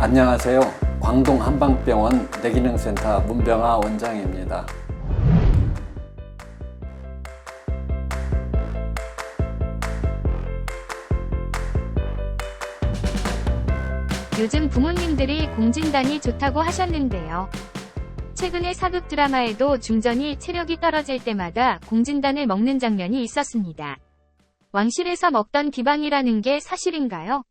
안녕하세요. 광동 한방병원 뇌기능센터 문병아 원장입니다. 요즘 부모님들이 공진단이 좋다고 하셨는데요. 최근에 사극 드라마에도 중전이 체력이 떨어질 때마다 공진단을 먹는 장면이 있었습니다. 왕실에서 먹던 비방이라는 게 사실인가요?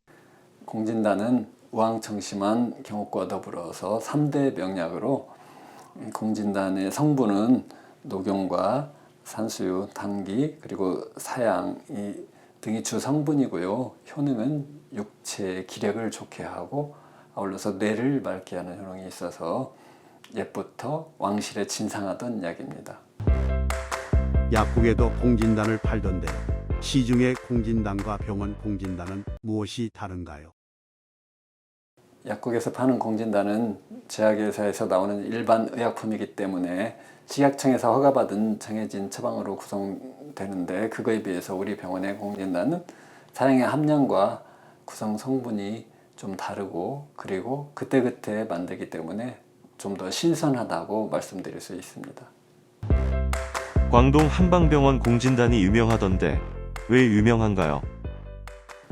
공진단은 우황청심환 경옥과 더불어서 3대 명약으로 이 공진단의 성분은 녹용과 산수유, 당기 그리고 사양 이 등이 주 성분이고요. 효능은 육체 기력을 좋게 하고 아울러서 뇌를 맑게 하는 효능이 있어서 옛부터 왕실에 진상하던 약입니다. 약국에도 공진단을 팔던데 시중의 공진단과 병원 공진단은 무엇이 다른가요? 약국에서 파는 공진단은 제약회사에서 나오는 일반 의약품이기 때문에 식약청에서 허가받은 정해진 처방으로 구성되는데 그거에 비해서 우리 병원의 공진단은 사용의 함량과 구성 성분이 좀 다르고 그리고 그때그때 만들기 때문에 좀 더 신선하다고 말씀드릴 수 있습니다. 광동 한방병원 공진단이 유명하던데 왜 유명한가요?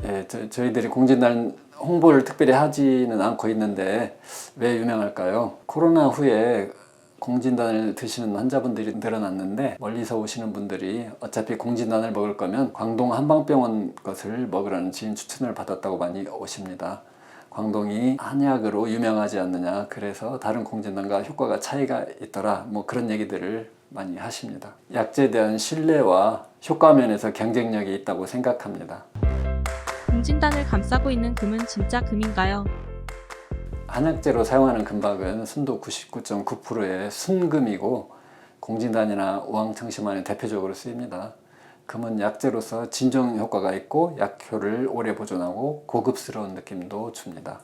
예, 저, 저희들이 공진단 홍보를 특별히 하지는 않고 있는데 왜 유명할까요? 코로나 후에 공진단을 드시는 환자분들이 늘어났는데 멀리서 오시는 분들이 어차피 공진단을 먹을 거면 광동 한방병원 것을 먹으라는 지인 추천을 받았다고 많이 오십니다. 광동이 한약으로 유명하지 않느냐 그래서 다른 공진단과 효과가 차이가 있더라 뭐 그런 얘기들을 많이 하십니다. 약제에 대한 신뢰와 효과 면에서 경쟁력이 있다고 생각합니다. 공진단을 감싸고 있는 금은 진짜 금인가요? 한약재로 사용하는 금박은 순도 99.9%의 순금이고 공진단이나 우황청심환이 대표적으로 쓰입니다. 금은 약재로서 진정 효과가 있고 약효를 오래 보존하고 고급스러운 느낌도 줍니다.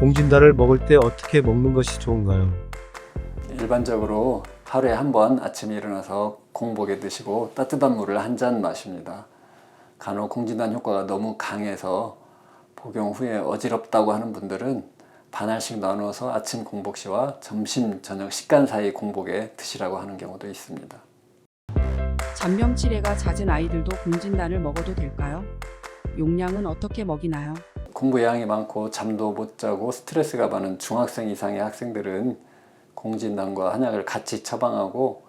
공진단을 먹을 때 어떻게 먹는 것이 좋은가요? 일반적으로 하루에 한 번 아침에 일어나서 공복에 드시고 따뜻한 물을 한 잔 마십니다. 간혹 공진단 효과가 너무 강해서 복용 후에 어지럽다고 하는 분들은 반알씩 나누어서 아침 공복 시와 점심 저녁 식간 사이 공복에 드시라고 하는 경우도 있습니다. 잔병 치레가 잦은 아이들도 공진단을 먹어도 될까요? 용량은 어떻게 먹이나요? 공부에 양이 많고 잠도 못 자고 스트레스가 많은 중학생 이상의 학생들은 공진단과 한약을 같이 처방하고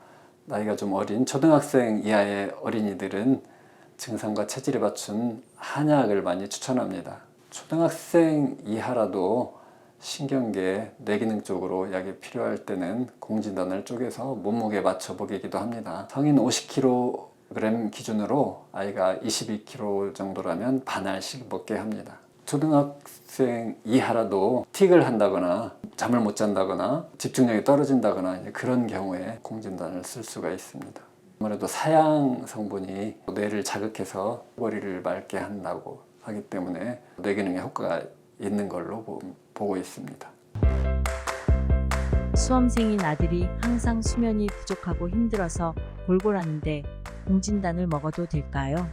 나이가 좀 어린 초등학생 이하의 어린이들은 증상과 체질에 맞춘 한약을 많이 추천합니다. 초등학생 이하라도 신경계, 뇌기능 쪽으로 약이 필요할 때는 공진단을 쪼개서 몸무게에 맞춰 먹이기도 합니다. 성인 50kg 기준으로 아이가 22kg 정도라면 반알씩 먹게 합니다. 초등학생 이하라도 틱을 한다거나 잠을 못 잔다거나 집중력이 떨어진다거나 그런 경우에 공진단을 쓸 수가 있습니다. 아무래도 사양 성분이 뇌를 자극해서 머리를 맑게 한다고 하기 때문에 뇌 기능에 효과가 있는 걸로 보- 보고 있습니다. 수험생인 아들이 항상 수면이 부족하고 힘들어서 골골하는데 공진단을 먹어도 될까요?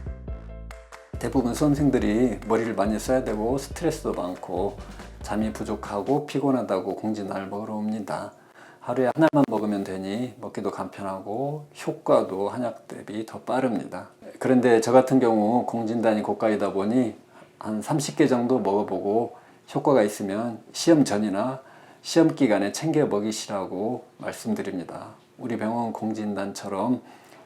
대부분 수험생들이 머리를 많이 써야 되고 스트레스도 많고 잠이 부족하고 피곤하다고 공진단을 먹으러 옵니다. 하루에 하나만 먹으면 되니 먹기도 간편하고 효과도 한약 대비 더 빠릅니다. 그런데 저 같은 경우 공진단이 고가이다 보니 한 30개 정도 먹어보고 효과가 있으면 시험 전이나 시험 기간에 챙겨 먹이시라고 말씀드립니다. 우리 병원 공진단처럼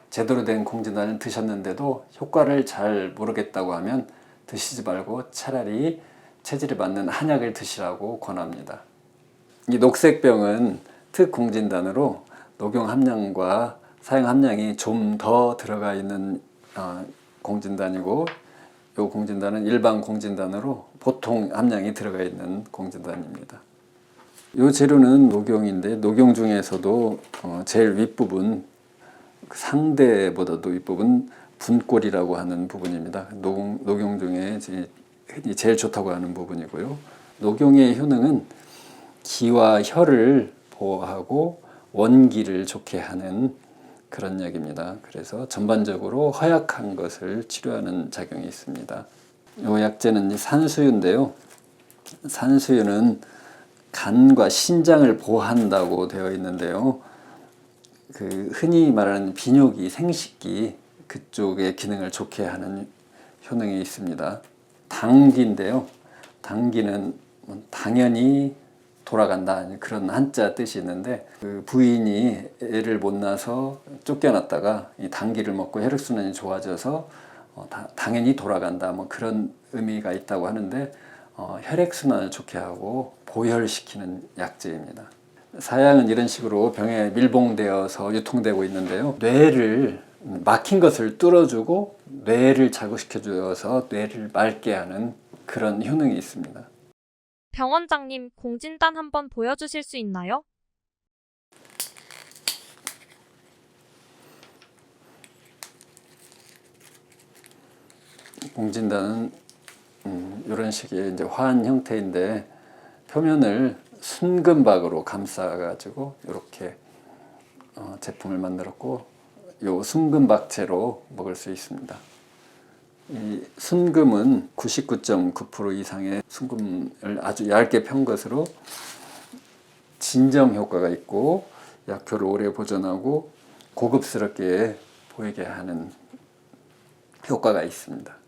제대로 된 공진단을 드셨는데도 효과를 잘 모르겠다고 하면 드시지 말고 차라리 체질에 맞는 한약을 드시라고 권합니다. 이 녹색병은 특공진단으로 녹용 함량과 사용 함량이 좀 더 들어가 있는 어, 공진단이고 이 공진단은 일반 공진단으로 보통 함량이 들어가 있는 공진단입니다. 이 재료는 녹용인데 녹용 중에서도 어, 제일 윗부분 그 상대보다도 윗부분 분골이라고 하는 부분입니다. 녹, 녹용 중에 제일 좋다고 하는 부분이고요. 녹용의 효능은 기와 혈을 보호하고 원기를 좋게 하는 그런 약입니다. 그래서 전반적으로 허약한 것을 치료하는 작용이 있습니다. 이 이제 산수유인데요. 산수유는 간과 신장을 보호한다고 되어 있는데요. 그 흔히 말하는 비뇨기, 생식기 그쪽의 기능을 좋게 하는 효능이 있습니다. 당기인데요. 당기는 뭐 당연히 돌아간다 그런 한자 뜻이 있는데 그 부인이 애를 못 낳아서 쫓겨났다가 이 당기를 먹고 혈액순환이 좋아져서 어, 다- 당연히 돌아간다 뭐 그런 의미가 있다고 하는데 어, 혈액순환을 좋게 하고 보혈시키는 약재입니다. 사양은 이런 식으로 병에 밀봉되어서 유통되고 있는데요. 뇌를 막힌 것을 뚫어주고 뇌를 자극시켜 주어서 뇌를 맑게 하는 그런 효능이 있습니다. 병원장님, 공진단 한번 보여주실 수 있나요? 공진단은 음, 이런 식의 이제 화한 형태인데 표면을 순금박으로 감싸가지고 이렇게 어, 제품을 만들었고 요 순금박채로 먹을 수 있습니다. 이 순금은 99.9% 이상의 순금을 아주 얇게 편 것으로 진정 효과가 있고 약효를 오래 보존하고 고급스럽게 보이게 하는 효과가 있습니다.